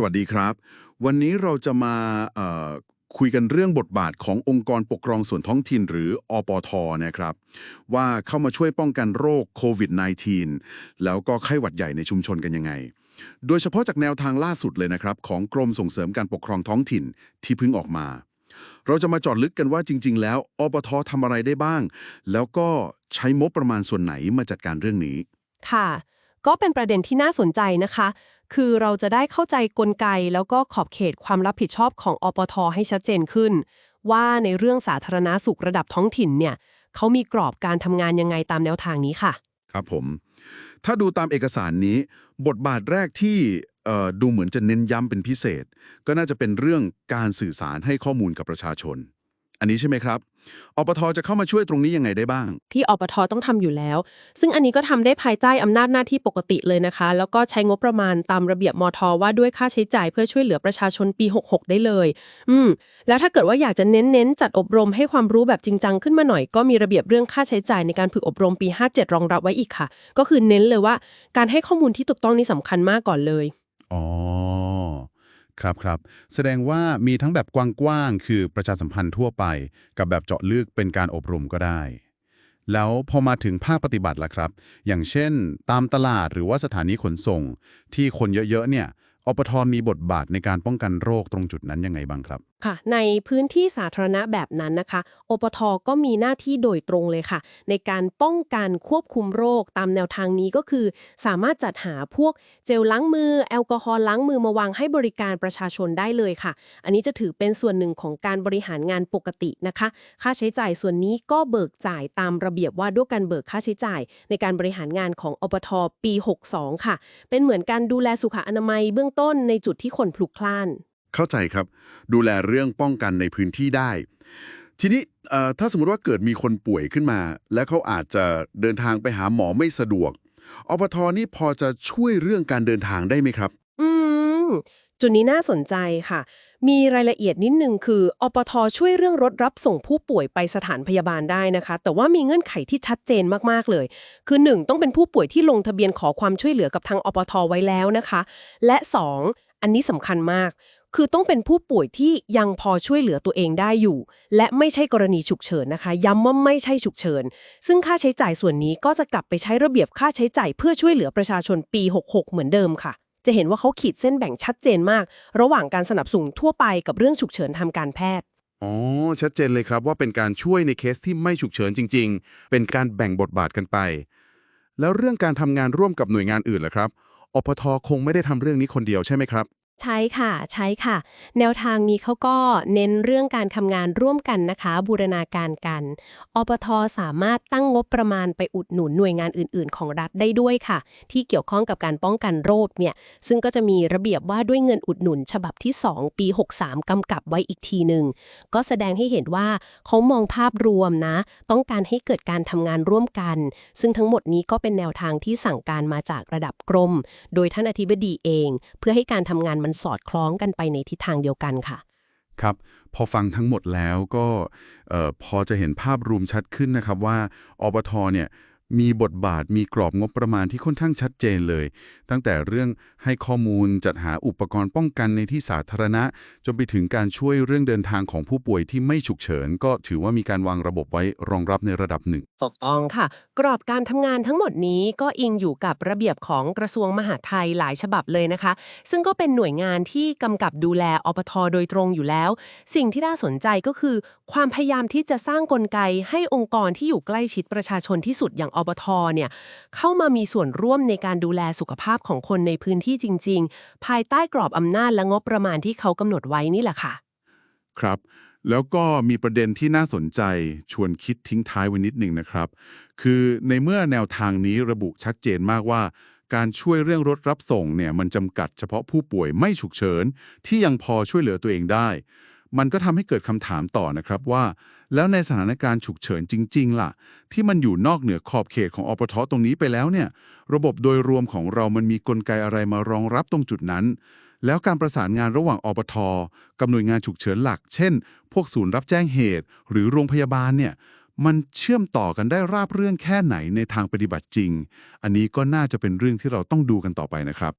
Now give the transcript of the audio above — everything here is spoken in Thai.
สวัสดีครับ วันนี้เราจะมาคุยกันเรื่องบทบาทขององค์กรปกครองส่วนท้องถิ่นหรืออปทนะครับ ว่าเข้ามาช่วยป้องกันโรคโควิด -19 แล้วก็ไข้หวัดใหญ่ในชุมชนกันยังไง โดยเฉพาะจากแนวทางล่าสุดเลยนะครับ ของกรมส่งเสริมการปกครองท้องถิ่นที่เพิ่งออกมา เราจะมาจอดลึกกันว่าจริง ๆ แล้วอปททำอะไรได้บ้าง แล้วก็ใช้งบประมาณส่วนไหนมาจัดการเรื่องนี้ ค่ะ ก็เป็นประเด็นที่น่าสนใจนะคะ คือเราจะได้เข้าใจกลไกแล้วก็ขอบเขตความรับผิดชอบของอปทให้ชัดเจนขึ้น ว่าในเรื่องสาธารณาสุขระดับท้องถิ่นเนี่ยเขามีกรอบการทำงานยังไงตามแนวทางนี้ค่ะ ครับผม ถ้าดูตามเอกสารนี้ บทบาทแรกที่ดูเหมือนจะเน้นย้ำเป็นพิเศษ ก็น่าจะเป็นเรื่องการสื่อสารให้ข้อมูลกับประชาชน อันนี้ใช่ไหมครับอปทจะเข้ามาช่วยตรงนี้ยังไงได้บ้าง ที่อปทต้องทำอยู่แล้ว ซึ่งอันนี้ก็ทำได้ภายใต้อำนาจหน้าที่ปกติเลยนะคะ แล้วก็ใช้งบประมาณตามระเบียบมทว่าด้วยค่าใช้จ่ายเพื่อช่วยเหลือประชาชนปี 66 ได้เลย อืม แล้วถ้าเกิดว่าอยากจะเน้นๆ จัดอบรมให้ความรู้แบบจริงจังขึ้นมาหน่อย ก็มีระเบียบเรื่องค่าใช้จ่ายในการฝึกอบรมปี 57 รองรับไว้อีกค่ะ ก็คือเน้นเลยว่าการให้ข้อมูลที่ถูกต้องนี่สำคัญมากก่อนเลย อ๋อ ครับครับแสดงว่ามีทั้งแบบกว้างๆ คือประชาสัมพันธ์ทั่วไป กับแบบเจาะลึกเป็นการอบรมก็ได้ แล้วพอมาถึงภาคปฏิบัติล่ะครับ อย่างเช่น ตามตลาดหรือว่าสถานีขนส่ง ที่คนเยอะๆเนี่ยอปทมีบทบาทในการป้องกันโรคตรงจุดนั้นยังไงบ้างครับ ค่ะ ในพื้นที่สาธารณะแบบนั้นนะคะ อปทก็มีหน้าที่โดยตรงเลยค่ะ ในการป้องกันควบคุมโรคตามแนวทางนี้ก็คือ สามารถจัดหาพวกเจลล้างมือ แอลกอฮอล์ล้างมือมาวางให้บริการประชาชนได้เลยค่ะ อันนี้จะถือเป็นส่วนหนึ่งของการบริหารงานปกตินะคะ ค่าใช้จ่ายส่วนนี้ก็เบิกจ่ายตามระเบียบว่าด้วยการเบิกค่าใช้จ่าย ในการบริหารงานของอปทปี 62 ค่ะ เป็นเหมือนการดูแลสุขอนามัยเบื้องต้นในจุดที่คนพลุกพล่าน เข้าใจครับ ดูแลเรื่องป้องกันในพื้นที่ได้ ทีนี้ถ้าสมมติว่าเกิดมีคนป่วยขึ้นมา และเขาอาจจะเดินทางไปหาหมอไม่สะดวกอปทนี่พอจะช่วยเรื่องการเดินทางได้ไหมครับ อืม จุดนี้น่าสนใจค่ะ มีรายละเอียดนิดนึงคืออปทช่วยเรื่องรถรับส่งผู้ป่วยไปสถานพยาบาลได้นะคะ แต่ว่ามีเงื่อนไขที่ชัดเจนมากๆเลย คือ 1 ต้องเป็นผู้ป่วยที่ลงทะเบียนขอความช่วยเหลือกับทางอปทไว้แล้วนะคะ และ 2 อันนี้สำคัญมาก คือต้องเป็นผู้ป่วยที่ยังพอช่วยเหลือตัวเองได้อยู่ และไม่ใช่กรณีฉุกเฉินนะคะ ย้ำว่าไม่ใช่ฉุกเฉิน ซึ่งค่าใช้จ่ายส่วนนี้ก็จะกลับไปใช้ระเบียบค่าใช้จ่ายเพื่อช่วยเหลือประชาชนปี 66 เหมือนเดิมค่ะ จะเห็นว่าเขาขีดเส้นแบ่งชัดเจนมาก ระหว่างการสนับสนุนทั่วไปกับเรื่องฉุกเฉินทางการแพทย์อ๋อ ชัดเจนเลยครับว่าเป็นการช่วยในเคสที่ไม่ฉุกเฉินจริง ๆ เป็นการแบ่งบทบาทกันไป แล้วเรื่องการทำงานร่วมกับหน่วยงานอื่นล่ะครับอปทคงไม่ได้ทำเรื่องนี้คนเดียวใช่ไหมครับ ใช่ค่ะใช่ค่ะ แนวทางนี้เขาก็เน้นเรื่องการทำงานร่วมกันนะคะ บูรณาการกันอปทสามารถตั้งงบประมาณไปอุดหนุนหน่วยงานอื่น ๆ ของรัฐได้ด้วยค่ะ ที่เกี่ยวข้องกับการป้องกันโรคเนี่ย ซึ่งก็จะมีระเบียบว่าด้วยเงินอุดหนุน ฉบับที่ 2 ปี 63 กำกับไว้อีกทีหนึ่งก็แสดงให้เห็นว่าเขามองภาพรวมนะ ต้องการให้เกิดการทำงานร่วมกัน ซึ่งทั้งหมดนี้ก็เป็นแนวทางที่สั่งการมาจากระดับกรม โดยท่านอธิบดีเอง เพื่อให้การทำงานมันสอดคล้องกันไปในทิศทางเดียวกันค่ะ ครับ พอฟังทั้งหมดแล้วก็พอจะเห็นภาพรวมชัดขึ้นนะครับว่าอบทเนี่ย มีบทบาทมีกรอบงบประมาณที่ค่อนข้างชัดเจนเลย ตั้งแต่เรื่องให้ข้อมูลจัดหาอุปกรณ์ป้องกันในที่สาธารณะ จนไปถึงการช่วยเรื่องเดินทางของผู้ป่วยที่ไม่ฉุกเฉิน ก็ถือว่ามีการวางระบบไว้รองรับในระดับหนึ่งถูกต้องค่ะ กรอบการทำงานทั้งหมดนี้ก็อิงอยู่กับระเบียบของกระทรวงมหาดไทยหลายฉบับเลยนะคะ ซึ่งก็เป็นหน่วยงานที่กำกับดูแลอปทโดยตรงอยู่แล้ว สิ่งที่น่าสนใจก็คือ ความพยายามที่จะสร้างกลไกให้องค์กรที่อยู่ใกล้ชิดประชาชนที่สุดอย่างอปทเนี่ยเข้ามามีส่วนร่วมในการดูแลสุขภาพของคนในพื้นที่จริง ๆ ภายใต้กรอบอำนาจและงบประมาณที่เขากำหนดไว้นี่แหละค่ะ ครับ แล้วก็มีประเด็นที่น่าสนใจชวนคิดทิ้งท้ายไว้นิดหนึ่งนะครับ คือในเมื่อแนวทางนี้ระบุชัดเจนมากว่า การช่วยเรื่องรถรับส่งเนี่ยมันจำกัดเฉพาะผู้ป่วยไม่ฉุกเฉินที่ยังพอช่วยเหลือตัวเองได้ มันก็ทำให้เกิดคำถามต่อนะครับว่า แล้วในสถานการณ์ฉุกเฉินจริง ๆ ล่ะ ที่มันอยู่นอกเหนือขอบเขตของอปทตรงนี้ไปแล้วเนี่ยระบบโดยรวมของเรามันมีกลไกอะไรมารองรับตรงจุดนั้น แล้วการประสานงานระหว่างอปทกับหน่วยงานฉุกเฉินหลัก เช่น พวกศูนย์รับแจ้งเหตุ หรือโรงพยาบาลเนี่ยมันเชื่อมต่อกันได้ราบเรื่องแค่ไหนในทางปฏิบัติจริง อันนี้ก็น่าจะเป็นเรื่องที่เราต้องดูกันต่อไปนะครับ